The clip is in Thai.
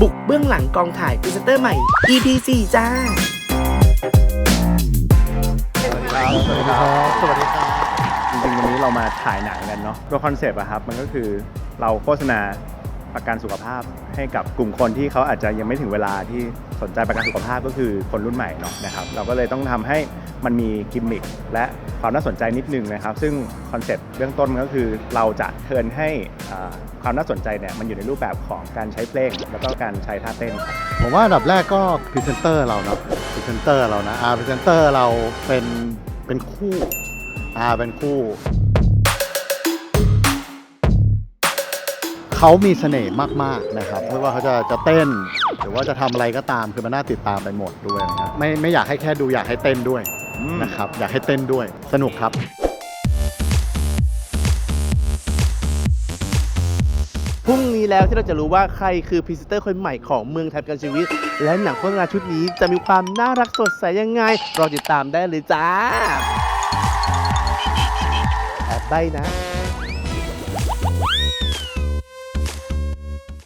บุกเบื้องหลังกองถ่ายพรีเซนเตอร์ใหม่ EP 4จ้า สวัสดีครับ สวัสดีครับ จริงๆวันนี้เรามาถ่ายหนังกันเนาะตัวคอนเซปต์อะครับ มันก็คือเราโฆษณา ประกันสุขภาพให้กับกลุ่มคนที่เขาอาจจะยังไม่ถึงเวลาที่สนใจประกันสุขภาพก็คือคนรุ่นใหม่เนาะนะครับ เราก็เลยต้องทำให้มันมีกิมมิคและความน่าสนใจนิดนึงนะครับ ซึ่งคอนเซ็ปต์เบื้องต้นมันก็คือเราจะเทินให้ความน่าสนใจเนี่ยมันอยู่ในรูปแบบของการใช้เพลง แล้วก็การใช้ท่าเต้นครับผมว่าอันดับแรกก็พรีเซนเตอร์เราเนาะพรีเซนเตอร์เรานะอาพรีเซนเตอร์เราเป็นเป็นคู่อาเป็นคู่ เขามีเสน่ห์มากๆนะครับไม่ว่าเขาจะจะเต้น หรือว่าจะทำอะไรก็ตามคือมันน่าติดตามไปหมดด้วยนะครับไม่ไม่อยากให้แค่ดูอยากให้เต้นด้วยอืมนะครับอยากให้เต้นด้วยสนุกครับพรุ่งนี้แล้วที่เราจะรู้ว่าใครคือพรีเซนเตอร์คนใหม่ของเมืองไทยประกันชีวิต และหนังโฆษณาชุดนี้จะมีความน่ารักสดใสยังไงรอติดตามได้เลยจ้าแอบใบนะ